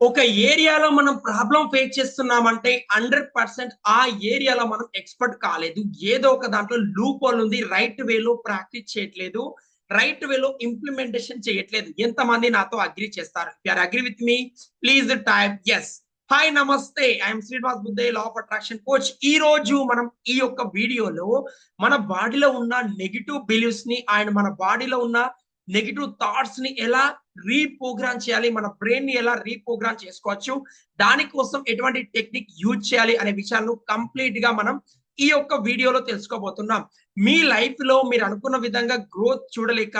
ఒక ఏరియాలో మనం ప్రాబ్లం ఫేస్ చేస్తున్నామంటే హండ్రెడ్ పర్సెంట్ ఆ ఏరియాలో మనం ఎక్స్పర్ట్ కాలేదు. ఏదో ఒక దాంట్లో లూప్ ఉంది రైట్ వేలో ప్రాక్టీస్ చేయట్లేదు రైట్ వేలో ఇంప్లిమెంటేషన్ చేయట్లేదు. ఎంతమంది నాతో అగ్రి చేస్తారు? Are agree with me please type S hi నమస్తే. I'm Srinivas Buddhe law of attraction coach ఈ రోజు మనం ఈ యొక్క వీడియోలో మన బాడీలో ఉన్న నెగిటివ్ బిలీవ్స్ని అండ్ మన బాడీలో ఉన్న నెగిటివ్ థాట్స్ని ఎలా రీప్రోగ్రామ్ చేయాలి మన బ్రెయిన్ని ఎలా రీప్రోగ్రామ్ చేసుకోవచ్చు దానికోసం ఎటువంటి టెక్నిక్ యూజ్ చేయాలి అనే విషయాలను కంప్లీట్గా మనం ఈ యొక్క వీడియోలో తెలుసుకోబోతున్నాం. మీ లైఫ్లో మీరు అనుకున్న విధంగా గ్రోత్ చూడలేక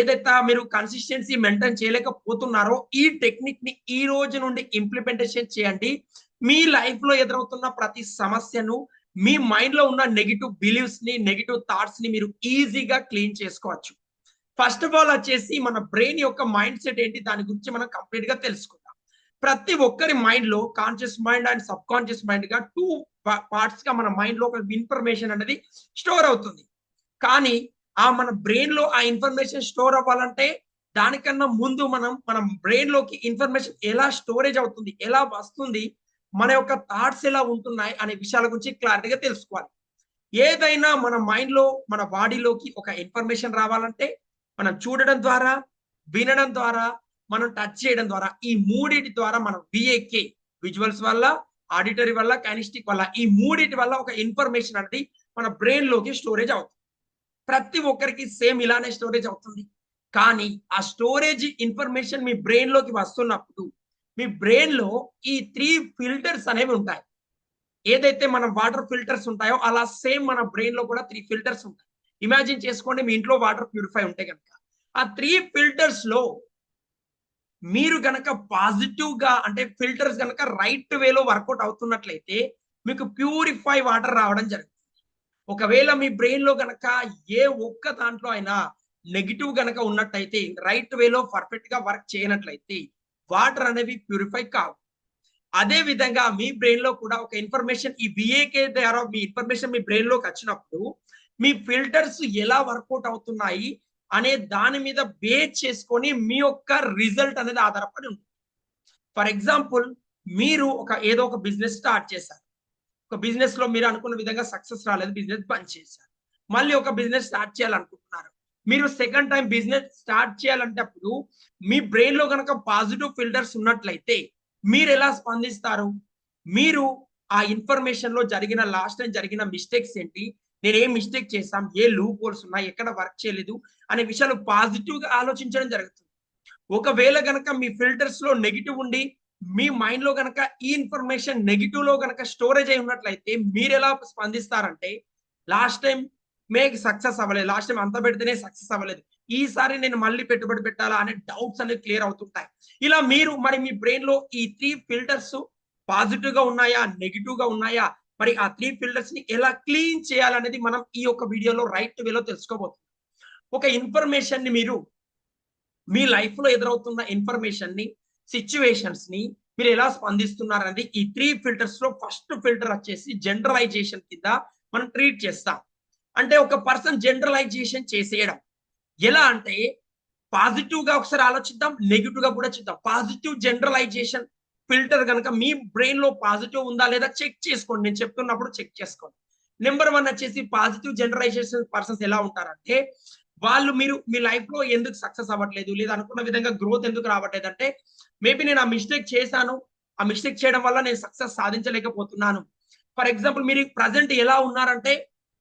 ఏదైతే మీరు కన్సిస్టెన్సీ మెయింటైన్ చేయలేకపోతున్నారో ఈ టెక్నిక్ని ఈ రోజు నుండి ఇంప్లిమెంటేషన్ చేయండి. మీ లైఫ్లో ఎదురవుతున్న ప్రతి సమస్యను మీ మైండ్లో ఉన్న నెగిటివ్ బిలీవ్స్ని నెగిటివ్ థాట్స్ని మీరు ఈజీగా క్లీన్ చేసుకోవచ్చు. ఫస్ట్ ఆఫ్ ఆల్ వచ్చేసి మన బ్రెయిన్ యొక్క మైండ్ సెట్ ఏంటి? దాని గురించి మనం కంప్లీట్గా తెలుసుకుందాం. ప్రతి ఒక్కరి మైండ్లో conscious mind and sub conscious మైండ్గా two పార్ట్స్గా మన మైండ్లో ఒక ఇన్ఫర్మేషన్ అనేది స్టోర్ అవుతుంది. కానీ ఆ మన బ్రెయిన్లో ఆ ఇన్ఫర్మేషన్ స్టోర్ అవ్వాలంటే దానికన్నా ముందు మనం మన బ్రెయిన్లోకి ఇన్ఫర్మేషన్ ఎలా స్టోరేజ్ అవుతుంది? ఎలా వస్తుంది? మన యొక్క థాట్స్ ఎలా ఉంటున్నాయి? అనే విషయాల గురించి క్లారిటీగా తెలుసుకోవాలి. ఏదైనా మన మైండ్లో మన బాడీలోకి ఒక ఇన్ఫర్మేషన్ రావాలంటే మనం చూడడం ద్వారా వినడం ద్వారా మనం టచ్ చేయడం ద్వారా ఈ మూడింటి ద్వారా మనం విఏకే విజువల్స్ వల్ల ఆడిటరీ వల్ల కైనిస్టిక్ వల్ల ఈ మూడిటి వల్ల ఒక ఇన్ఫర్మేషన్ అనేది మన బ్రెయిన్లోకి స్టోరేజ్ అవుతుంది. ప్రతి ఒక్కరికి సేమ్ ఇలానే స్టోరేజ్ అవుతుంది. కానీ ఆ స్టోరేజ్ ఇన్ఫర్మేషన్ మీ బ్రెయిన్లోకి వస్తున్నప్పుడు మీ బ్రెయిన్లో ఈ త్రీ ఫిల్టర్స్ అనేవి ఉంటాయి. ఏదైతే మన వాటర్ ఫిల్టర్స్ ఉంటాయో అలా సేమ్ మన బ్రెయిన్లో కూడా త్రీ ఫిల్టర్స్ ఉంటాయి. ఇమాజిన్ చేసుకోండి మీ ఇంట్లో వాటర్ ప్యూరిఫై ఉంటే కనుక ఆ త్రీ ఫిల్టర్స్లో మీరు గనక పాజిటివ్గా అంటే ఫిల్టర్స్ గనక రైట్ వేలో వర్కౌట్ అవుతున్నట్లయితే మీకు ప్యూరిఫై వాటర్ రావడం జరుగుతుంది. ఒకవేళ మీ బ్రెయిన్లో గనక ఏ ఒక్క దాంట్లో అయినా నెగిటివ్ గనక ఉన్నట్టయితే రైట్ వేలో పర్ఫెక్ట్గా వర్క్ చేయనట్లయితే వాటర్ అనేవి ప్యూరిఫై కావు. అదే విధంగా మీ బ్రెయిన్లో కూడా ఒక ఇన్ఫర్మేషన్ ఈ బిఏకే ద్వారా మీ ఇన్ఫర్మేషన్ మీ బ్రెయిన్లోకి వచ్చినప్పుడు మీ ఫిల్టర్స్ ఎలా వర్కౌట్ అవుతున్నాయి అనే దాని మీద బేస్ చేసుకొని మీ యొక్క రిజల్ట్ అనేది ఆధారపడి ఉంటుంది. ఫర్ ఎగ్జాంపుల్ మీరు ఒక ఏదో ఒక బిజినెస్ స్టార్ట్ చేశారు. ఒక బిజినెస్లో మీరు అనుకున్న విధంగా సక్సెస్ రాలేదు బిజినెస్ బంద్ చేశారు. మళ్ళీ ఒక బిజినెస్ స్టార్ట్ చేయాలనుకుంటున్నారు. మీరు సెకండ్ టైం బిజినెస్ స్టార్ట్ చేయాలంటప్పుడు మీ బ్రెయిన్లో కనుక పాజిటివ్ ఫిల్టర్స్ ఉన్నట్లయితే మీరు ఎలా స్పందిస్తారు? మీరు ఆ ఇన్ఫర్మేషన్లో జరిగిన లాస్ట్ టైం జరిగిన మిస్టేక్స్ ఏంటి? నేను ఏం మిస్టేక్ చేస్తాం ఏ లూప్ హోల్స్ ఉన్నాయి? ఎక్కడ వర్క్ చేయలేదు? అనే విషయాలు పాజిటివ్గా ఆలోచించడం జరుగుతుంది. ఒకవేళ గనక మీ ఫిల్టర్స్లో నెగిటివ్ ఉండి మీ మైండ్లో గనక ఈ ఇన్ఫర్మేషన్ నెగిటివ్లో గనక స్టోరేజ్ అయి ఉన్నట్లయితే మీరు ఎలా స్పందిస్తారంటే లాస్ట్ టైం మేక్ సక్సెస్ అవ్వలేదు. లాస్ట్ టైం అంత పెడితేనే సక్సెస్ అవ్వలేదు. ఈసారి నేను మళ్ళీ పెట్టుబడి పెట్టాలా? అనే డౌట్స్ అనేవి క్లియర్ అవుతుంటాయి. ఇలా మీరు మరి మీ బ్రెయిన్లో ఈ త్రీ ఫిల్టర్స్ పాజిటివ్గా ఉన్నాయా? నెగిటివ్గా ఉన్నాయా? మరి ఆ త్రీ ఫిల్టర్స్ని ఎలా క్లీన్ చేయాలనేది మనం ఈ యొక్క వీడియోలో రైట్ వేలో తెలుసుకోబోతున్నాం. ఒక ఇన్ఫర్మేషన్ని మీరు మీ లైఫ్లో ఎదురవుతున్న ఇన్ఫర్మేషన్ని సిచ్యువేషన్స్ని మీరు ఎలా స్పందిస్తున్నారు అనేది ఈ త్రీ ఫిల్టర్స్లో ఫస్ట్ ఫిల్టర్ వచ్చేసి జనరలైజేషన్ కింద మనం ట్రీట్ చేస్తాం. అంటే ఒక పర్సన్ జనరలైజేషన్ చేసేయడం. ఎలా అంటే పాజిటివ్గా ఒకసారి ఆలోచిద్దాం నెగిటివ్గా కూడా చూద్దాం. పాజిటివ్ జనరలైజేషన్ ఫిల్టర్ కనుక మీ బ్రెయిన్లో పాజిటివ్ ఉందా లేదా చెక్ చేసుకోండి. నేను చెప్తున్నప్పుడు చెక్ చేసుకోండి. నెంబర్ వన్ వచ్చేసి పాజిటివ్ జనరలైజేషన్ పర్సన్స్ ఎలా ఉంటారంటే వాళ్ళు మీరు మీ లైఫ్లో ఎందుకు సక్సెస్ అవ్వట్లేదు లేదా అనుకున్న విధంగా గ్రోత్ ఎందుకు రావట్లేదు అంటే మేబీ నేను ఆ మిస్టేక్ చేశాను. ఆ మిస్టేక్ చేయడం వల్ల నేను సక్సెస్ సాధించలేకపోతున్నాను. ఫర్ ఎగ్జాంపుల్ మీరు ప్రజెంట్ ఎలా ఉన్నారంటే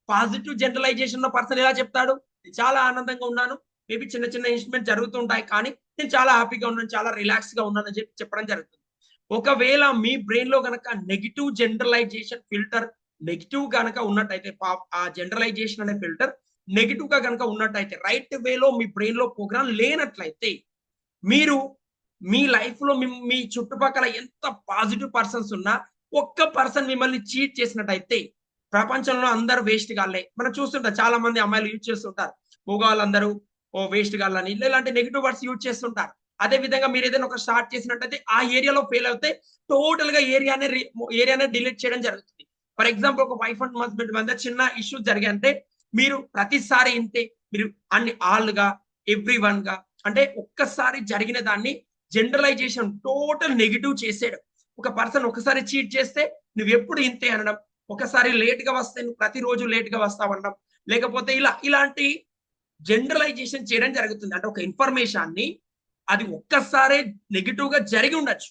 పాజిటివ్ జనరలైజేషన్లో పర్సన్ ఎలా చెప్తాడు? చాలా ఆనందంగా ఉన్నాను. మేబీ చిన్న చిన్న ఇన్స్ట్రుమెంట్ జరుగుతుంటాయి కానీ నేను చాలా హ్యాపీగా ఉన్నాను చాలా రిలాక్స్గా ఉన్నాను అని చెప్పి చెప్పడం జరుగుతుంది. ఒకవేళ మీ బ్రెయిన్లో గనక నెగిటివ్ జనరలైజేషన్ ఫిల్టర్ నెగిటివ్ కనుక ఉన్నట్టయితే ఆ జనరలైజేషన్ అనే ఫిల్టర్ నెగిటివ్గా గనక ఉన్నట్టయితే రైట్ వేలో మీ బ్రెయిన్లో ప్రోగ్రామ్ లేనట్లయితే మీరు మీ లైఫ్లో మీ చుట్టుపక్కల ఎంత పాజిటివ్ పర్సన్స్ ఉన్నా ఒక్క పర్సన్ మిమ్మల్ని చీట్ చేసినట్టయితే ప్రపంచంలో అందరు వేస్ట్ గాళ్ళే. మనం చూస్తుంటాం చాలా మంది అమ్మాయిలు యూజ్ చేస్తుంటారు. మొగాళ్ళందరూ ఓ వేస్ట్ గాళ్ళని. ఇలాంటి నెగిటివ్ వర్డ్స్ యూజ్ చేస్తుంటారు. అదే విధంగా మీరు ఏదైనా ఒక స్టార్ట్ చేసినట్టయితే ఆ ఏరియాలో ఫెయిల్ అవుతే టోటల్గా ఏరియానే ఏరియానే డిలీట్ చేయడం జరుగుతుంది. ఫర్ ఎగ్జాంపుల్ ఒక వైఫ్ అండ్ హస్బెండ్ మధ్య చిన్న ఇష్యూస్ జరిగాయంటే మీరు ప్రతిసారి ఇంతే మీరు అన్ని ఆల్గా ఎవ్రీ వన్గా అంటే ఒక్కసారి జరిగిన దాన్ని జనరలైజేషన్ టోటల్ నెగిటివ్ చేసేయడం. ఒక పర్సన్ ఒకసారి చీట్ చేస్తే నువ్వు ఎప్పుడు ఇంతే అనడం. ఒకసారి లేట్గా వస్తే నువ్వు ప్రతిరోజు లేట్గా వస్తావనడం లేకపోతే ఇలా ఇలాంటి జనరలైజేషన్ చేయడం జరుగుతుంది. అంటే ఒక ఇన్ఫర్మేషన్ని అది ఒక్కసారే నెగిటివ్గా జరిగి ఉండొచ్చు.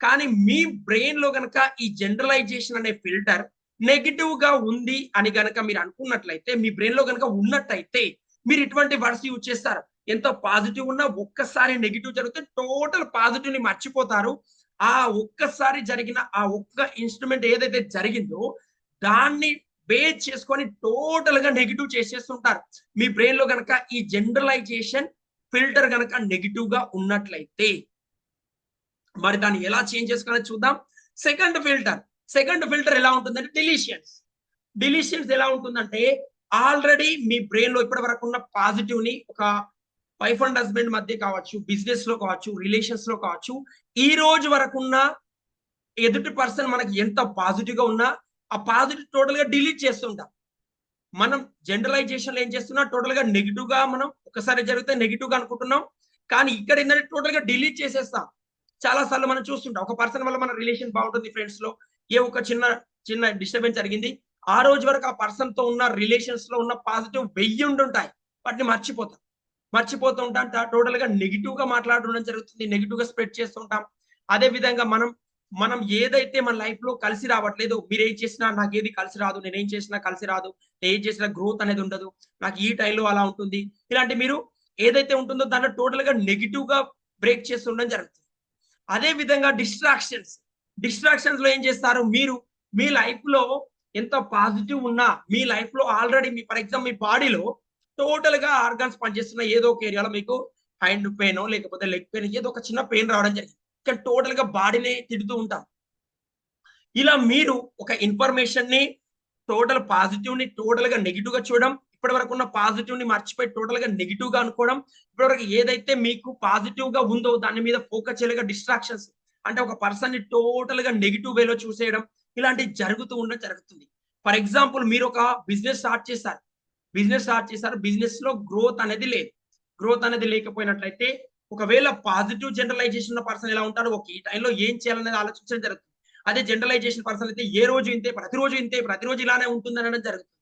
కానీ మీ బ్రెయిన్లో గనక ఈ జనరలైజేషన్ అనే ఫిల్టర్ నెగిటివ్గా ఉంది అని గనక మీరు అనుకున్నట్లయితే మీ బ్రెయిన్లో గనక ఉన్నట్టయితే మీరు ఇటువంటి వర్డ్స్ యూజ్ చేస్తారు. ఎంత పాజిటివ్ ఉన్నా ఒక్కసారి నెగిటివ్ జరిగితే టోటల్ పాజిటివ్ని మర్చిపోతారు. ఆ ఒక్కసారి జరిగిన ఆ ఒక్క ఇన్స్ట్రుమెంట్ ఏదైతే జరిగిందో దాన్ని బేస్ చేసుకొని టోటల్గా నెగిటివ్ చేసేస్తుంటారు. మీ బ్రెయిన్లో కనుక ఈ జనరలైజేషన్ ఫిల్టర్ కనుక నెగిటివ్గా ఉన్నట్లయితే మరి దాన్ని ఎలా చేంజ్ చేసుకోవాలో చూద్దాం. సెకండ్ ఫిల్టర్ సెకండ్ ఫిల్టర్ ఎలా ఉంటుందంటే డిలీషియన్స్ డిలీషియన్స్ ఎలా ఉంటుందంటే ఆల్రెడీ మీ బ్రెయిన్లో ఇప్పటి వరకు ఉన్న పాజిటివ్ని ఒక వైఫ్ అండ్ హస్బెండ్ మధ్య కావచ్చు బిజినెస్లో కావచ్చు రిలేషన్స్లో కావచ్చు ఈ రోజు వరకు ఉన్న ఎదుటి పర్సన్ మనకి ఎంత పాజిటివ్గా ఉన్నా ఆ పాజిటివ్ టోటల్గా డిలీట్ చేస్తుంటాం. మనం జనరలైజేషన్ ఏం చేస్తున్నా? టోటల్గా నెగిటివ్గా మనం ఒకసారి జరిగితే నెగిటివ్గా అనుకుంటున్నాం. కానీ ఇక్కడ ఏంటంటే టోటల్గా డిలీట్ చేసేస్తాం. చాలా సార్లు మనం చూస్తుంటాం. ఒక పర్సన్ వల్ల మన రిలేషన్ బాగుంటుంది ఫ్రెండ్స్లో. ఏ ఒక చిన్న చిన్న డిస్టర్బెన్స్ జరిగింది. ఆ రోజు వరకు ఆ పర్సన్తో ఉన్న రిలేషన్స్లో ఉన్న పాజిటివ్ వెయ్యి ఉండుంటాయి వాటిని మర్చిపోతాం. మర్చిపోతూ ఉంటాం. టోటల్గా నెగిటివ్గా మాట్లాడడం జరుగుతుంది. నెగిటివ్గా స్ప్రెడ్ చేస్తుంటాం. అదే విధంగా మనం మనం ఏదైతే మన లైఫ్లో కలిసి రావట్లేదు మీరు ఏం చేసినా నాకు ఏది కలిసి రాదు నేను ఏం చేసినా కలిసి రాదు నేను ఏం చేసినా గ్రోత్ అనేది ఉండదు నాకు ఈ టైంలో అలా ఉంటుంది. ఇలాంటి మీరు ఏదైతే ఉంటుందో దాంట్లో టోటల్గా నెగిటివ్గా బ్రేక్ చేస్తుండడం జరుగుతుంది. అదే విధంగా డిస్ట్రాక్షన్స్ డిస్ట్రాక్షన్స్లో ఏం చేస్తారు? మీరు మీ లైఫ్లో ఎంత పాజిటివ్ ఉన్నా మీ లైఫ్లో ఆల్రెడీ మీ ఫర్ ఎగ్జాంపుల్ మీ బాడీలో టోటల్గా ఆర్గాన్స్ పనిచేస్తున్న ఏదో ఒక ఏరియాలో మీకు హ్యాండ్ పెయిన్ లేకపోతే లెగ్ పెయిన్ ఏదో ఒక చిన్న పెయిన్ రావడం జరిగింది. కానీ టోటల్గా బాడీని తిడుతూ ఉంటాం. ఇలా మీరు ఒక ఇన్ఫర్మేషన్ని టోటల్ పాజిటివ్ని టోటల్గా నెగిటివ్గా చూడడం ఇప్పటి వరకు ఉన్న పాజిటివ్ని మర్చిపోయి టోటల్గా నెగిటివ్గా అనుకోవడం ఇప్పటివరకు ఏదైతే మీకు పాజిటివ్గా ఉందో దాని మీద ఫోకస్ చేయలేక డిస్ట్రాక్షన్స్ అంటే ఒక పర్సన్ని టోటల్గా నెగిటివ్ వేలో చూసేయడం ఇలాంటివి జరుగుతూ ఉండడం జరుగుతుంది. ఫర్ ఎగ్జాంపుల్ మీరు ఒక బిజినెస్ స్టార్ట్ చేశారు. బిజినెస్ స్టార్ట్ చేశారు. బిజినెస్లో గ్రోత్ అనేది లేదు. గ్రోత్ అనేది లేకపోయినట్లయితే ఒకవేళ పాజిటివ్ జనరలైజేషన్ ఉన్న పర్సన్ ఎలా ఉంటారో ఒక ఈ టైంలో ఏం చేయాలనేది ఆలోచించడం జరుగుతుంది. అదే జనరలైజేషన్ పర్సన్ అయితే ఏ రోజు ఇంతే ప్రతిరోజు ఇంతే ప్రతిరోజు ఇలానే ఉంటుంది అనడం జరుగుతుంది.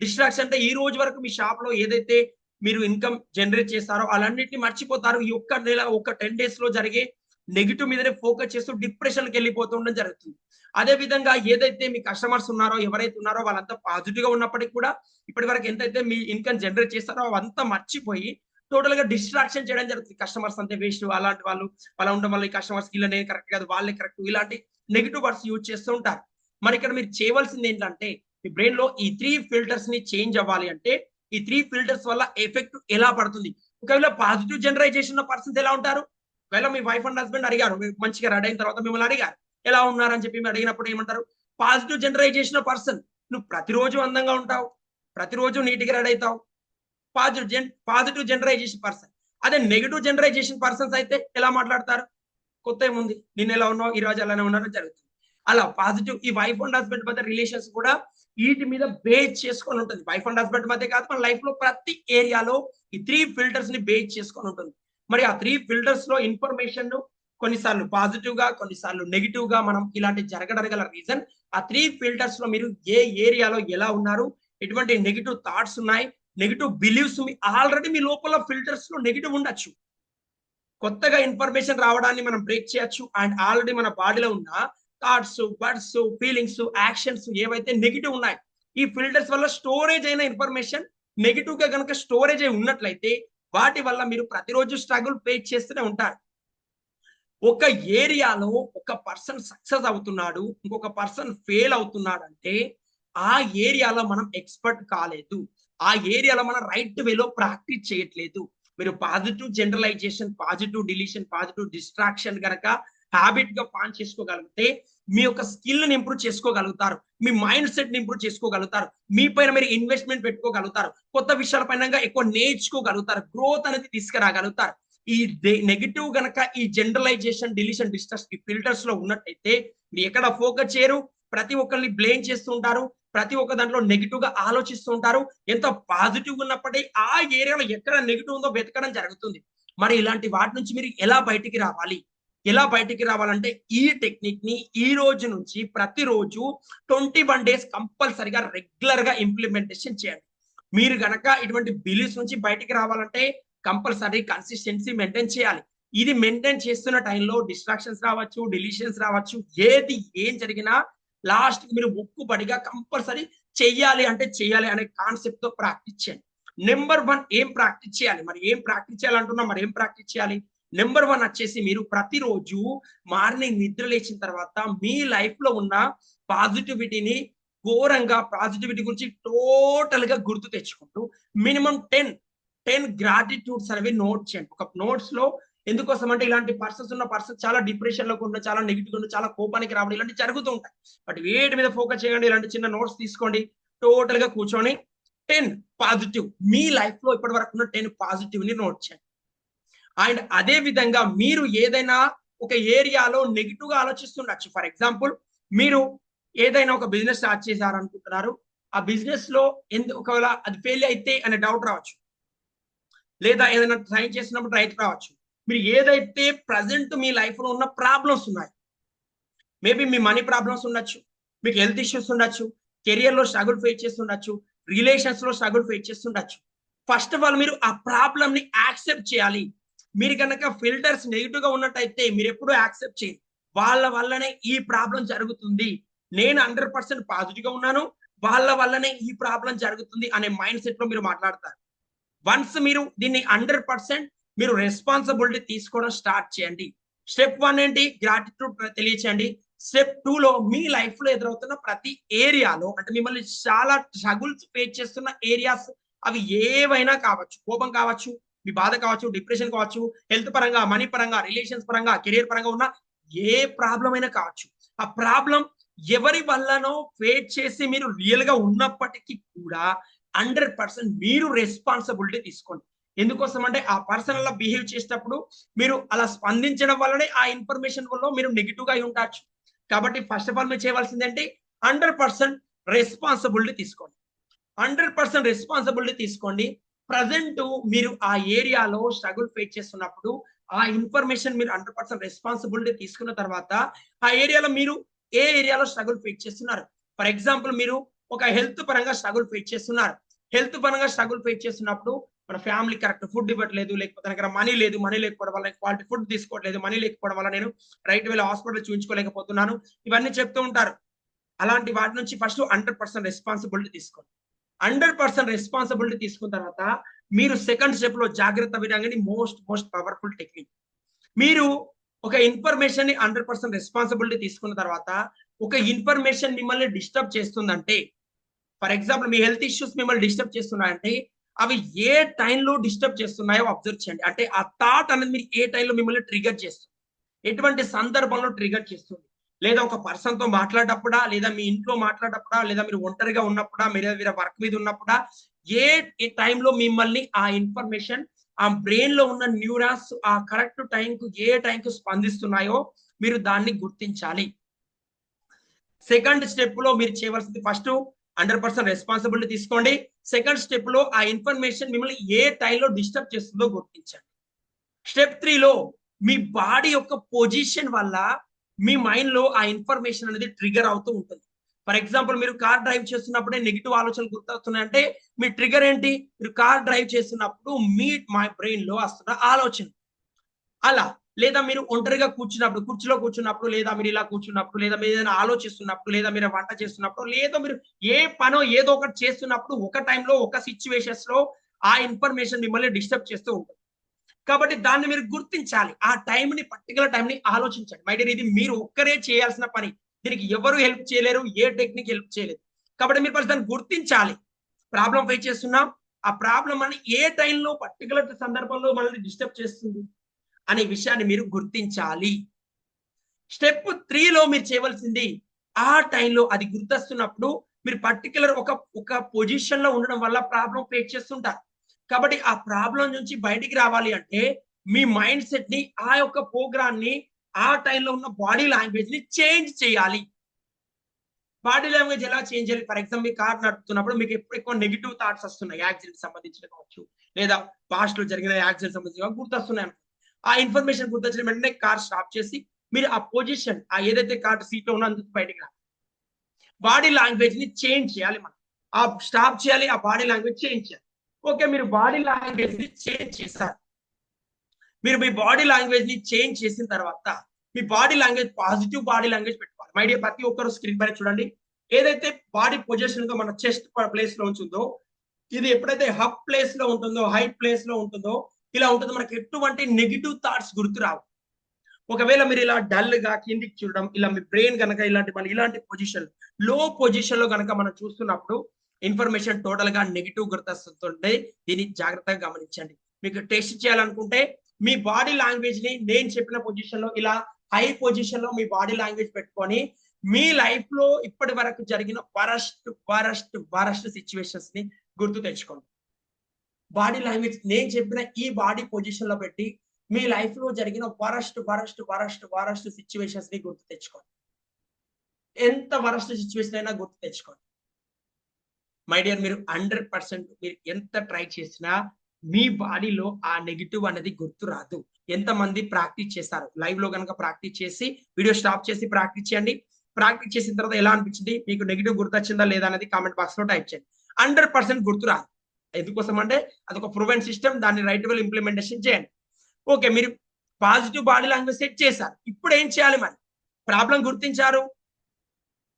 డిస్ట్రాక్షన్ అంటే ఈ రోజు వరకు మీ షాప్లో ఏదైతే మీరు ఇన్కమ్ జనరేట్ చేస్తారో అలాంటిని మర్చిపోతారు. ఈ ఒక్క నెల ఒక టెన్ డేస్లో జరిగే నెగిటివ్ మీదనే ఫోకస్ చేస్తూ డిప్రెషన్కి వెళ్ళిపోతూ ఉండడం జరుగుతుంది. అదే విధంగా ఏదైతే మీ కస్టమర్స్ ఉన్నారో ఎవరైతే ఉన్నారో వాళ్ళంతా పాజిటివ్గా ఉన్నప్పటికీ కూడా ఇప్పటి వరకు ఎంతైతే మీ ఇన్కమ్ జనరేట్ చేస్తారో అవంతా మర్చిపోయి టోటల్గా డిస్ట్రాక్షన్ చేయడం జరుగుతుంది. కస్టమర్స్ అంతే వేస్ట్ అలాంటి వాళ్ళు అలా ఉండడం వల్ల ఈ కస్టమర్స్ వీళ్ళనే కరెక్ట్ కాదు వాళ్ళే కరెక్ట్ ఇలాంటి నెగిటివ్ వర్డ్స్ యూజ్ చేస్తూ ఉంటారు. మరి ఇక్కడ మీరు చేయవలసింది ఏంటంటే మీ బ్రెయిన్లో ఈ త్రీ ఫిల్టర్స్ని చేంజ్ అవ్వాలి అంటే ఈ త్రీ ఫిల్టర్స్ వల్ల ఎఫెక్ట్ ఎలా పడుతుంది? ఒకవేళ పాజిటివ్ జనరైజేషన్ ఉన్న పర్సన్స్ ఎలా ఉంటారు? ఒకవేళ మీ వైఫ్ అండ్ హస్బెండ్ అడిగారు మంచిగా రెడీ అయిన తర్వాత మిమ్మల్ని అడిగారు ఎలా ఉన్నారని చెప్పి అడిగినప్పుడు ఏమంటారు? పాజిటివ్ జనరైజేషన్ పర్సన్ నువ్వు ప్రతిరోజు అందంగా ఉంటావు ప్రతిరోజు నీట్గా రెడీ అవుతావు పాజిటివ్ జన్ పాజిటివ్ జనరైజేషన్ పర్సన్ అదే నెగిటివ్ జనరైజేషన్ పర్సన్స్ అయితే ఎలా మాట్లాడతారు? కొత్త ఏముంది నిన్న ఎలా ఉన్నావు? ఈ రోజు అలానే ఉన్నారో జరుగుతుంది. అలా పాజిటివ్ ఈ వైఫ్ అండ్ హస్బెండ్ మధ్య రిలేషన్స్ కూడా వీటి మీద బేస్ చేసుకొని ఉంటుంది. వైఫ్ అండ్ హస్బెండ్ మధ్య కాదు మన లైఫ్లో ప్రతి ఏరియాలో ఈ త్రీ ఫిల్టర్స్ని బేస్ చేసుకొని ఉంటుంది. మరి ఆ త్రీ ఫిల్టర్స్లో ఇన్ఫర్మేషన్ కొన్నిసార్లు పాజిటివ్గా కొన్నిసార్లు నెగిటివ్గా మనం ఇలాంటి జరగడానికి గల రీజన్ ఆ త్రీ ఫిల్టర్స్లో మీరు ఏ ఏరియాలో ఎలా ఉన్నారు? ఎటువంటి నెగిటివ్ థాట్స్ ఉన్నాయి? నెగిటివ్ బిలీవ్స్ మీ ఆల్రెడీ మీ లోపల ఫిల్టర్స్లో నెగిటివ్ ఉండొచ్చు. కొత్తగా ఇన్ఫర్మేషన్ రావడాన్ని మనం బ్రేక్ చేయొచ్చు అండ్ ఆల్రెడీ మన బాడీలో ఉన్న థాట్స్ బర్డ్స్ ఫీలింగ్స్ యాక్షన్స్ ఏవైతే నెగిటివ్ ఉన్నాయి ఈ ఫిల్టర్స్ వల్ల స్టోరేజ్ అయిన ఇన్ఫర్మేషన్ నెగిటివ్గా కనుక స్టోరేజ్ అయి ఉన్నట్లయితే వాటి వల్ల మీరు ప్రతిరోజు స్ట్రగుల్ ఫేస్ చేస్తూనే ఉంటారు. ఒక ఏరియాలో ఒక పర్సన్ సక్సెస్ అవుతున్నాడు ఇంకొక పర్సన్ ఫెయిల్ అవుతున్నాడు అంటే ఆ ఏరియాలో మనం ఎక్స్పర్ట్ కాలేదు. ఆ ఏరియాలో మనం రైట్ వేలో ప్రాక్టీస్ చేయట్లేదు. మీరు positive generalisation positive deletion positive distraction కనుక హ్యాబిట్గా పాన్ చేసుకోగలిగితే మీ యొక్క స్కిల్ని ఇంప్రూవ్ చేసుకోగలుగుతారు. మీ మైండ్ సెట్ని ఇంప్రూవ్ చేసుకోగలుగుతారు. మీ పైన మీరు ఇన్వెస్ట్మెంట్ పెట్టుకోగలుగుతారు. కొత్త విషయాల పైన ఎక్కువ నేర్చుకోగలుగుతారు. గ్రోత్ అనేది తీసుకురాగలుగుతారు. ఈ నెగిటివ్ గనక ఈ జనరలైజేషన్ డిలీషన్ డిస్టర్స్ ఈ ఫిల్టర్స్లో ఉన్నట్టయితే మీరు ఎక్కడ ఫోకస్ చేయరు. ప్రతి ఒక్కరిని బ్లేమ్ చేస్తూ ఉంటారు. ప్రతి ఒక్క దాంట్లో నెగిటివ్గా ఆలోచిస్తూ ఉంటారు. ఎంత పాజిటివ్ ఉన్నప్పటికీ ఆ ఏరియాలో ఎక్కడ నెగిటివ్ ఉందో వెతకడం జరుగుతుంది. మరి ఇలాంటి వాటి నుంచి మీరు ఎలా బయటికి రావాలి? ఎలా బయటికి రావాలంటే ఈ టెక్నిక్ని ఈ రోజు నుంచి ప్రతిరోజు ట్వంటీ వన్ డేస్ కంపల్సరిగా రెగ్యులర్గా ఇంప్లిమెంటేషన్ చేయండి. మీరు గనక ఇటువంటి బిలీఫ్స్ నుంచి బయటికి రావాలంటే కంపల్సరీ కన్సిస్టెన్సీ మెయింటైన్ చేయాలి. ఇది మెయింటైన్ చేస్తున్న టైంలో డిస్ట్రాక్షన్స్ రావచ్చు డిలీషన్స్ రావచ్చు ఏది ఏం జరిగినా లాస్ట్ మీరు ముక్కుబడిగా కంపల్సరీ చెయ్యాలి అంటే చెయ్యాలి అనే కాన్సెప్ట్తో ప్రాక్టీస్ చేయండి. నెంబర్ వన్ ఏం ప్రాక్టీస్ చేయాలి? మరి ఏం ప్రాక్టీస్ చేయాలంటున్నా? మరి ఏం ప్రాక్టీస్ చేయాలి? నెంబర్ వన్ వచ్చేసి మీరు ప్రతిరోజు మార్నింగ్ నిద్ర లేచిన తర్వాత మీ లైఫ్లో ఉన్న పాజిటివిటీని ఘోరంగా పాజిటివిటీ గురించి టోటల్గా గుర్తు తెచ్చుకుంటూ మినిమం టెన్ టెన్ గ్రాటిట్యూడ్స్ అనేవి నోట్ చేయండి. ఒక నోట్స్లో ఎందుకోసం అంటే ఇలాంటి పర్సన్స్ ఉన్న పర్సన్స్ చాలా డిప్రెషన్లో ఉన్న చాలా నెగిటివ్ ఉన్న చాలా కోపానికి రావడం ఇలాంటి జరుగుతూ ఉంటాయి. బట్ వేటి మీద ఫోకస్ చేయండి ఇలాంటి చిన్న నోట్స్ తీసుకోండి. టోటల్గా కూర్చొని టెన్ పాజిటివ్ మీ లైఫ్లో ఇప్పటి వరకు ఉన్న టెన్ పాజిటివ్ని నోట్ చేయండి. అండ్ అదే విధంగా మీరు ఏదైనా ఒక ఏరియాలో నెగిటివ్గా ఆలోచిస్తుండొచ్చు. ఫర్ ఎగ్జాంపుల్ మీరు ఏదైనా ఒక బిజినెస్ స్టార్ట్ చేశారనుకుంటున్నారు. ఆ బిజినెస్లో ఎందు ఒకవేళ అది ఫెయిల్ అయితే అనే డౌట్ రావచ్చు. లేదా ఏదైనా ట్రై చేసినప్పుడు రైట్ రావచ్చు. మీరు ఏదైతే ప్రజెంట్ మీ లైఫ్లో ఉన్న ప్రాబ్లమ్స్ ఉన్నాయి. మేబీ మీ మనీ ప్రాబ్లమ్స్ ఉండొచ్చు మీకు హెల్త్ ఇష్యూస్ ఉండొచ్చు కెరియర్లో స్ట్రగుల్ ఫేస్ చేస్తుండొచ్చు రిలేషన్స్లో స్ట్రగుల్ ఫేస్ చేస్తుండొచ్చు ఫస్ట్ ఆఫ్ ఆల్ మీరు ఆ ప్రాబ్లమ్ని యాక్సెప్ట్ చేయాలి. మీరు కనుక ఫిల్టర్స్ నెగిటివ్గా ఉన్నట్టయితే మీరు ఎప్పుడూ యాక్సెప్ట్ చేయండి. వాళ్ళ వల్లనే ఈ ప్రాబ్లం జరుగుతుంది. నేను హండ్రెడ్ పర్సెంట్ పాజిటివ్గా ఉన్నాను వాళ్ళ వల్లనే ఈ ప్రాబ్లం జరుగుతుంది అనే మైండ్ సెట్లో మీరు మాట్లాడతారు. వన్స్ మీరు దీన్ని హండ్రెడ్ పర్సెంట్ మీరు రెస్పాన్సిబిలిటీ తీసుకోవడం స్టార్ట్ చేయండి. స్టెప్ వన్ ఏంటి? గ్రాటిట్యూడ్ తెలియచేయండి. స్టెప్ టూ లో మీ లైఫ్లో ఎదురవుతున్న ప్రతి ఏరియాలో అంటే మిమ్మల్ని చాలా స్ట్రగుల్స్ ఫేస్ చేస్తున్న ఏరియాస్ అవి ఏవైనా కావచ్చు. కోపం కావచ్చు మీ బాధ కావచ్చు డిప్రెషన్ కావచ్చు హెల్త్ పరంగా మనీ పరంగా రిలేషన్స్ పరంగా కెరీర్ పరంగా ఉన్న ఏ ప్రాబ్లం అయినా కావచ్చు. ఆ ప్రాబ్లం ఎవరి వల్లనో ఫేస్ చేసి మీరు రియల్గా ఉన్నప్పటికీ కూడా హండ్రెడ్ పర్సెంట్ మీరు రెస్పాన్సిబిలిటీ తీసుకోండి. ఎందుకోసం అంటే ఆ పర్సన్ అలా బిహేవ్ చేసేటప్పుడు మీరు అలా స్పందించడం వల్లనే ఆ ఇన్ఫర్మేషన్ వల్ల మీరు నెగిటివ్గా అయి ఉండొచ్చు. కాబట్టి ఫస్ట్ ఆఫ్ ఆల్ మీరు చేయవలసింది ఏంటి హండ్రెడ్ పర్సెంట్ రెస్పాన్సిబిలిటీ తీసుకోండి. హండ్రెడ్ పర్సెంట్ రెస్పాన్సిబిలిటీ తీసుకోండి. ప్రజెంట్ మీరు ఆ ఏరియాలో స్ట్రగుల్ ఫేస్ చేస్తున్నప్పుడు ఆ ఇన్ఫర్మేషన్ మీరు హండ్రెడ్ పర్సెంట్ రెస్పాన్సిబిలిటీ తీసుకున్న తర్వాత ఆ ఏరియాలో మీరు ఏ ఏరియాలో స్ట్రగుల్ ఫేస్ చేస్తున్నారు? ఫర్ ఎగ్జాంపుల్ మీరు ఒక హెల్త్ పరంగా స్ట్రగుల్ ఫేస్ చేస్తున్నారు. హెల్త్ పరంగా స్ట్రగుల్ ఫేస్ చేస్తున్నప్పుడు మన ఫ్యామిలీ కరెక్ట్ ఫుడ్ ఇవ్వట్లేదు లేకపోతే దగ్గర మనీ లేదు మనీ లేకపోవడం వల్ల క్వాలిటీ ఫుడ్ తీసుకోవట్లేదు మనీ లేకపోవడం వల్ల నేను రైట్ వేళ హాస్పిటల్ చూపించుకోలేకపోతున్నాను ఇవన్నీ చెప్తూ ఉంటారు. అలాంటి వాటి నుంచి ఫస్ట్ హండ్రెడ్ పర్సెంట్ రెస్పాన్సిబిలిటీ తీసుకోండి. హండ్రెడ్ పర్సెంట్ రెస్పాన్సిబిలిటీ తీసుకున్న తర్వాత మీరు సెకండ్ స్టెప్లో జాగ్రత్త విధంగా మోస్ట్ మోస్ట్ పవర్ఫుల్ టెక్నిక్ మీరు ఒక ఇన్ఫర్మేషన్ని హండ్రెడ్ పర్సెంట్ రెస్పాన్సిబిలిటీ తీసుకున్న తర్వాత ఒక ఇన్ఫర్మేషన్ మిమ్మల్ని డిస్టర్బ్ చేస్తుందంటే ఫర్ ఎగ్జాంపుల్ మీ హెల్త్ ఇష్యూస్ మిమ్మల్ని డిస్టర్బ్ చేస్తున్నాయంటే అవి ఏ టైంలో డిస్టర్బ్ చేస్తున్నాయో అబ్జర్వ్ చేయండి. అంటే ఆ థాట్ అనేది మీరు ఏ టైంలో మిమ్మల్ని ట్రిగర్ చేస్తుంది? ఎటువంటి సందర్భంలో ట్రిగర్ చేస్తుంది? లేదా ఒక పర్సన్తో మాట్లాడేటప్పుడా? లేదా మీ ఇంట్లో మాట్లాడేటప్పుడా? లేదా మీరు ఒంటరిగా ఉన్నప్పుడా? మీరు మీరు వర్క్ మీద ఉన్నప్పుడా? ఏ టైంలో మిమ్మల్ని ఆ ఇన్ఫర్మేషన్ ఆ బ్రెయిన్లో ఉన్న న్యూరాన్స్ ఆ కరెక్ట్ టైంకు ఏ టైంకు స్పందిస్తున్నాయో మీరు దాన్ని గుర్తించాలి. సెకండ్ స్టెప్లో మీరు చేయవలసింది ఫస్ట్ హండ్రెడ్ పర్సెంట్ రెస్పాన్సిబిలిటీ తీసుకోండి. సెకండ్ స్టెప్లో ఆ ఇన్ఫర్మేషన్ మిమ్మల్ని ఏ టైంలో డిస్టర్బ్ చేస్తుందో గుర్తించండి. స్టెప్ త్రీలో మీ బాడీ యొక్క పొజిషన్ వల్ల మీ మైండ్లో ఆ ఇన్ఫర్మేషన్ అనేది ట్రిగర్ అవుతూ ఉంటుంది. ఫర్ ఎగ్జాంపుల్ మీరు కార్ డ్రైవ్ చేస్తున్నప్పుడే నెగిటివ్ ఆలోచనలు గుర్తొస్తున్నాయంటే మీ ట్రిగర్ ఏంటి? మీరు కార్ డ్రైవ్ చేస్తున్నప్పుడు మీ మై బ్రెయిన్లో వస్తున్న ఆలోచన. అలా లేదా మీరు ఒంటరిగా కూర్చున్నప్పుడు కుర్చీలో కూర్చున్నప్పుడు లేదా మీరు ఇలా కూర్చున్నప్పుడు లేదా మీరు ఏదైనా ఆలోచిస్తున్నప్పుడు లేదా మీరు వంట చేస్తున్నప్పుడు లేదా మీరు ఏ పనో ఏదో ఒకటి చేస్తున్నప్పుడు ఒక టైంలో ఒక సిచ్యువేషన్స్లో ఆ ఇన్ఫర్మేషన్ మిమ్మల్ని డిస్టర్బ్ చేస్తూ ఉంటుంది. కాబట్టి దాన్ని మీరు గుర్తించాలి. ఆ టైంని పర్టికులర్ టైంని ఆలోచించండి. మై డియర్ ఇది మీరు ఒక్కరే చేయాల్సిన పని. దీనికి ఎవరు హెల్ప్ చేయలేరు ఏ టెక్నిక్ హెల్ప్ చేయలేదు. కాబట్టి మీరు ఫస్ట్ దాన్ని గుర్తించాలి. ప్రాబ్లం ఫేస్ చేస్తున్నాం. ఆ ప్రాబ్లం అని ఏ టైంలో పర్టికులర్ సందర్భంలో మనల్ని డిస్టర్బ్ చేస్తుంది? అనే విషయాన్ని మీరు గుర్తించాలి. స్టెప్ త్రీలో మీరు చేయవలసింది ఆ టైంలో అది గుర్తొస్తున్నప్పుడు మీరు పర్టికులర్ ఒక ఒక పొజిషన్లో ఉండడం వల్ల ప్రాబ్లం ఫేస్ చేస్తుంటారు. కాబట్టి ఆ ప్రాబ్లం నుంచి బయటికి రావాలి అంటే మీ మైండ్ సెట్ని ఆ యొక్క ప్రోగ్రామ్ని ఆ టైంలో ఉన్న బాడీ లాంగ్వేజ్ని చేంజ్ చేయాలి. బాడీ లాంగ్వేజ్ ఎలా చేంజ్ చేయాలి? ఫర్ ఎగ్జాంపుల్ మీ కార్ నడుపుతున్నప్పుడు మీకు ఎప్పుడు ఎక్కువ నెగిటివ్ థాట్స్ వస్తున్నాయి? యాక్సిడెంట్ సంబంధించిన కావచ్చు లేదా పాస్ట్లో జరిగిన యాక్సిడెంట్ సంబంధించిన గుర్తొస్తున్నాయి ఆ ఇన్ఫర్మేషన్ గుర్తొచ్చిన వెంటనే కార్ స్టాప్ చేసి మీరు ఆ పొజిషన్ ఆ ఏదైతే కార్ సీట్లో ఉన్నందుకు బయటికి రా. బాడీ లాంగ్వేజ్ని చేంజ్ చేయాలి మనం. ఆ స్టాప్ చేయాలి ఆ బాడీ లాంగ్వేజ్ చేంజ్ చేయాలి. ఓకే మీరు బాడీ లాంగ్వేజ్ని చేంజ్ చేశారు. మీరు మీ బాడీ లాంగ్వేజ్ని చేంజ్ చేసిన తర్వాత మీ body language positive body language పెట్టుకోవాలి. మై డియర్ ప్రతి ఒక్కరు స్క్రీన్ పైన చూడండి. ఏదైతే బాడీ పొజిషన్తో మన చెస్ట్ ప్లేస్లో ఉంచుందో ఇది ఎప్పుడైతే హబ్ ప్లేస్లో ఉంటుందో హై ప్లేస్లో ఉంటుందో ఇలా ఉంటుంది. మనకి ఎటువంటి నెగిటివ్ థాట్స్ గుర్తు రావు. ఒకవేళ మీరు ఇలా డల్గా కిందికి చూడడం ఇలా మీ బ్రెయిన్ కనుక ఇలాంటి మన ఇలాంటి పొజిషన్లో పొజిషన్లో కనుక మనం చూస్తున్నప్పుడు ఇన్ఫర్మేషన్ టోటల్గా నెగిటివ్ గుర్తొస్తుంటే దీన్ని జాగ్రత్తగా గమనించండి. మీకు టెస్ట్ చేయాలనుకుంటే మీ బాడీ లాంగ్వేజ్ని నేను చెప్పిన పొజిషన్లో ఇలా హై పొజిషన్లో మీ బాడీ లాంగ్వేజ్ పెట్టుకొని మీ లైఫ్లో ఇప్పటి వరకు జరిగిన వరస్ట్ వరస్ట్ వరస్ట్ సిచ్యువేషన్స్ని గుర్తు తెచ్చుకోండి. బాడీ లాంగ్వేజ్ నేను చెప్పిన ఈ బాడీ పొజిషన్లో పెట్టి మీ లైఫ్లో జరిగిన వరస్ట్ వరస్ట్ వరస్ట్ వరస్ట్ సిచ్యువేషన్స్ని గుర్తు తెచ్చుకోండి. ఎంత వరస్ట్ సిచ్యువేషన్ అయినా గుర్తు తెచ్చుకోండి. మై డియర్ మీరు హండ్రెడ్ పర్సెంట్ మీరు ఎంత ట్రై చేసినా మీ బాడీలో ఆ నెగిటివ్ అనేది గుర్తు రాదు. ఎంత మంది ప్రాక్టీస్ చేస్తారు? లైవ్లో కనుక ప్రాక్టీస్ చేసి వీడియో స్టాప్ చేసి ప్రాక్టీస్ చేయండి. ప్రాక్టీస్ చేసిన తర్వాత ఎలా అనిపించింది? మీకు నెగిటివ్ గుర్తొచ్చిందా లేదా అనేది కామెంట్ బాక్స్లో టైప్ చేయండి. హండ్రెడ్ పర్సెంట్ గుర్తు రాదు. ఎందుకోసం అంటే అదొక ప్రొవెంట్ సిస్టమ్ దాన్ని రైట్ వెల్ ఇంప్లిమెంటేషన్ చేయండి. ఓకే మీరు పాజిటివ్ బాడీ లాంగ్వేజ్ సెట్ చేశారు. ఇప్పుడు ఏం చేయాలి మరి? ప్రాబ్లం గుర్తించారు.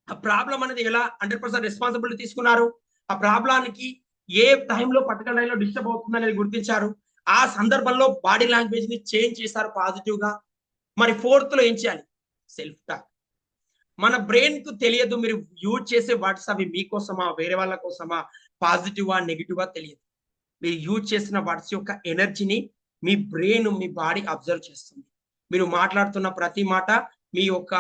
ఆ ప్రాబ్లం అనేది ఎలా హండ్రెడ్ పర్సెంట్ రెస్పాన్సిబిలిటీ తీసుకున్నారు? ఆ ప్రాబ్లానికి ఏ టైంలో పర్టికులర్ టైంలో డిస్టర్బ్ అవుతుంది అనేది గుర్తించారు. ఆ సందర్భంలో బాడీ లాంగ్వేజ్ని చేంజ్ చేశారు పాజిటివ్గా. మరి ఫోర్త్లో ఏం చేయాలి? సెల్ఫ్ టాక్ మన బ్రెయిన్కు తెలియదు మీరు యూజ్ చేసే వర్డ్స్ అవి మీకోసమా వేరే వాళ్ళ కోసమా పాజిటివా నెగిటివా తెలియదు. మీరు యూజ్ చేసిన వర్డ్స్ యొక్క ఎనర్జీని మీ బ్రెయిన్ మీ బాడీ అబ్జర్వ్ చేస్తుంది. మీరు మాట్లాడుతున్న ప్రతి మాట మీ యొక్క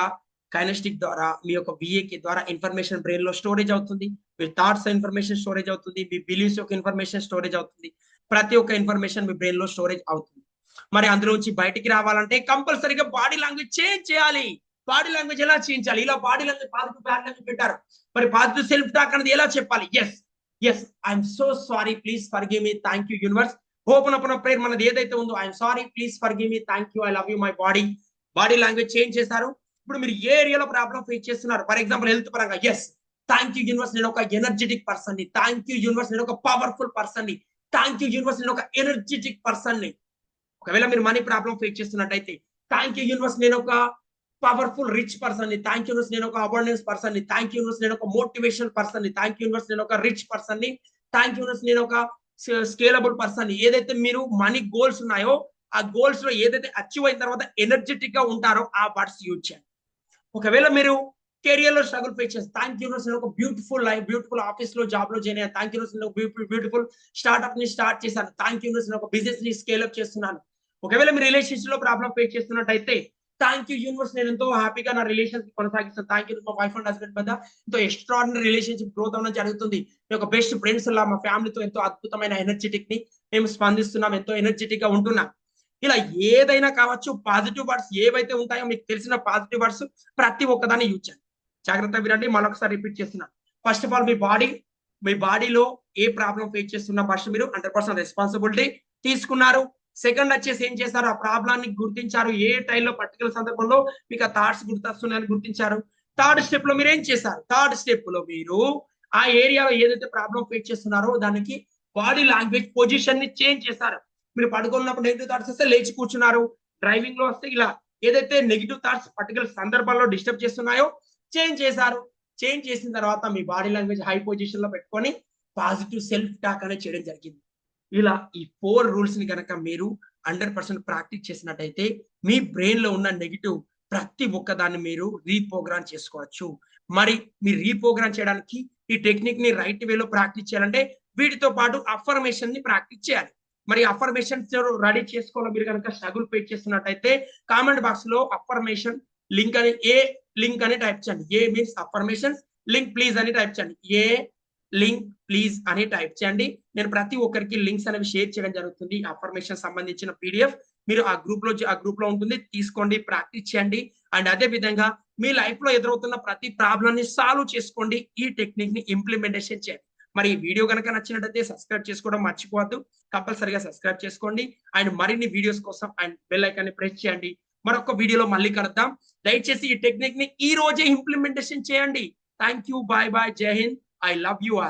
కైనస్టిక్ ద్వారా మీ యొక్క బిఏకి ద్వారా ఇన్ఫర్మేషన్ బ్రెయిన్లో స్టోరేజ్ అవుతుంది. మీ థాట్స్ ఇన్ఫర్మేషన్ స్టోరేజ్ అవుతుంది. మీ బిలీవ్స్ యొక్క ఇన్ఫర్మేషన్ స్టోరేజ్ అవుతుంది. ప్రతి ఒక్క ఇన్ఫర్మేషన్ మీ బ్రెయిన్లో స్టోరేజ్ అవుతుంది. మరి అందులో నుంచి బయటికి రావాలంటే కంపల్సరీగా బాడీ లాంగ్వేజ్ చేంజ్ చేయాలి. బాడీ లాంగ్వేజ్ ఎలా చేయించాలి ఇలా body language positive bad language పెట్టారు. మరి పాజిటివ్ సెల్ఫ్ టాక్ అనేది ఎలా చెప్పాలి? Yes yes I'm so sorry please forgive me thank you universe open up prayer మనది ఏదైతే ఉందో I'm sorry please forgive me thank you I love you my body body language change చేశారు. ఇప్పుడు మీరు ఏ ఏరియాలో ప్రాబ్లం ఫేస్ చేస్తున్నారు? For example health పరంగా. ఎస్ థ్యాంక్ యూ యూనివర్స్ నేను ఒక ఎనర్జెటిక్ పర్సన్ని. థ్యాంక్ యూ యూనివర్స్ నేను ఒక పవర్ఫుల్ పర్సన్ని. థ్యాంక్ యూ యూనివర్స్ నేను ఒక ఎనర్జెటిక్ పర్సన్ని. ఒకవేళ మీరు మనీ ప్రాబ్లం ఫేస్ చేస్తున్నట్టయితే థ్యాంక్ యూ యూనివర్స్ నేను ఒక పవర్ఫుల్ రిచ్ పర్సన్ని థ్యాంక్ యూ యూనివర్స్ నేను ఒక అబండెన్స్ పర్సన్ని థ్యాంక్ యూనివర్స్ నేను ఒక మోటివేషన్ పర్సన్ని థ్యాంక్ యూనివర్స్ నేను ఒక రిచ్ పర్సన్ని థ్యాంక్ యూనివర్స్ నేను ఒక స్కేలబుల్ పర్సన్ని ఏదైతే మీరు మనీ గోల్స్ ఉన్నాయో ఆ గోల్స్లో ఏదైతే అచీవ్ అయిన తర్వాత ఎనర్జెటిక్గా ఉంటారో ఆ వర్డ్స్ యూజ్ చేయండి. ఒకవేళ మీరు కెరియర్లో స్ట్రగుల్ ఫేస్ చేస్తే థ్యాంక్ యూ నేను ఒక బ్యూటిఫుల్ లైఫ్ బ్యూటిఫుల్ ఆఫీస్లో జాబ్లో జాయిన్ అయ్యాను థ్యాంక్ యూ నేను బ్యూటిఫుల్ బ్యూటిఫుల్ స్టార్ట్అప్ని స్టార్ట్ చేశాను. థ్యాంక్ యూ నేను ఒక బిజినెస్ని స్కేల్ అప్ చేస్తున్నాను. ఒకవేళ మీరు రిలేషన్షిప్లో ప్రాబ్లం ఫేస్ చేస్తున్నట్టయితే థ్యాంక్ యూ యూనివర్స్ నేను ఎంతో హ్యాపీగా నా రిలేషన్ కొనసాగిస్తాను. థ్యాంక్ యూ మా వైఫ్ అండ్ హస్బెండ్ మధ్య ఎంతో ఎక్స్ట్రాడినరీ రిలేషన్షిప్ గ్రోత్ అవ్వడం జరుగుతుంది. మీ యొక్క బెస్ట్ ఫ్రెండ్స్ లా మా ఫ్యామిలీతో ఎంతో అద్భుతమైన ఎనర్జెటిక్ని మేము స్పందిస్తున్నాం. ఎంతో ఎనర్జెటిక్గా ఉంటున్నాం. ఇలా ఏదైనా కావచ్చు పాజిటివ్ వర్డ్స్ ఏవైతే ఉంటాయో మీకు తెలిసిన పాజిటివ్ వర్డ్స్ ప్రతి ఒక్కదాన్ని యూజ్ చేయండి. జాగ్రత్త వినండి. మరొకసారి రిపీట్ చేస్తున్నాను ఫస్ట్ ఆఫ్ ఆల్ మీ బాడీ మీ బాడీలో ఏ ప్రాబ్లం ఫేస్ చేస్తున్నా ఫస్ట్ మీరు హండ్రెడ్ పర్సెంట్ రెస్పాన్సిబిలిటీ తీసుకున్నారు. సెకండ్ వచ్చేసి ఏం చేశారు? ఆ ప్రాబ్లాన్ని గుర్తించారు. ఏ టైంలో పర్టికులర్ సందర్భంలో మీకు ఆ థాట్స్ గుర్తొస్తున్నాయని గుర్తించారు. థర్డ్ స్టెప్లో మీరు ఏం చేశారు? థర్డ్ స్టెప్లో మీరు ఆ ఏరియాలో ఏదైతే ప్రాబ్లం ఫేస్ చేస్తున్నారో దానికి బాడీ లాంగ్వేజ్ పొజిషన్ని చేంజ్ చేశారు. మీరు పడుకున్నప్పుడు నెగిటివ్ థాట్స్ వస్తే లేచి కూర్చున్నారు. డ్రైవింగ్లో వస్తే ఇలా ఏదైతే నెగిటివ్ థాట్స్ పర్టికులర్ సందర్భాల్లో డిస్టర్బ్ చేస్తున్నాయో చేంజ్ చేశారు. చేంజ్ చేసిన తర్వాత మీ బాడీ లాంగ్వేజ్ హై పొజిషన్లో పెట్టుకొని పాజిటివ్ సెల్ఫ్ టాక్ అనేది చేయడం జరిగింది. ఇలా ఈ ఫోర్ రూల్స్ని కనుక మీరు హండ్రెడ్ పర్సెంట్ ప్రాక్టీస్ చేసినట్టయితే మీ బ్రెయిన్లో ఉన్న నెగిటివ్ ప్రతి ఒక్కదాన్ని మీరు రీప్రోగ్రామ్ చేసుకోవచ్చు. మరి మీరు రీప్రోగ్రామ్ చేయడానికి ఈ టెక్నిక్ని రైట్ వేలో ప్రాక్టీస్ చేయాలంటే వీటితో పాటు అఫర్మేషన్ని ప్రాక్టీస్ చేయాలి. మరి అఫర్మేషన్ రెడీ చేసుకోవాలి మీరు కనుక స్ట్రగుల్ పే చేస్తున్నట్టయితే కామెంట్ బాక్స్లో అఫర్మేషన్ లింక్ అని ఏ లింక్ అని టైప్ చేయండి. A means affirmation link please అని టైప్ చేయండి. ఏ లింక్ ప్లీజ్ అని టైప్ చేయండి. నేను ప్రతి ఒక్కరికి లింక్స్ అనేవి షేర్ చేయడం జరుగుతుంది. అఫర్మేషన్ సంబంధించిన పీడిఎఫ్ మీరు ఆ గ్రూప్లో ఆ గ్రూప్లో ఉంటుంది. తీసుకోండి ప్రాక్టీస్ చేయండి. అండ్ అదే విధంగా మీ లైఫ్లో ఎదురవుతున్న ప్రతి ప్రాబ్లం ని సాల్వ్ చేసుకోండి. ఈ టెక్నిక్ని ఇంప్లిమెంటేషన్ చేయండి. మరి ఈ వీడియో కనుక నచ్చినట్లయితే సబ్స్క్రైబ్ చేసుకోవడం మర్చిపోవద్దు. కంపల్సరిగా సబ్స్క్రైబ్ చేసుకోండి. అండ్ మరిన్ని వీడియోస్ కోసం అండ్ బెల్ ఐకాన్ని ప్రెస్ చేయండి. మరొక వీడియోలో మళ్ళీ కలుద్దాం. దయచేసి ఈ టెక్నిక్ని ఈ రోజే ఇంప్లిమెంటేషన్ చేయండి. Thank you. Bye bye. జై Hind. I love you all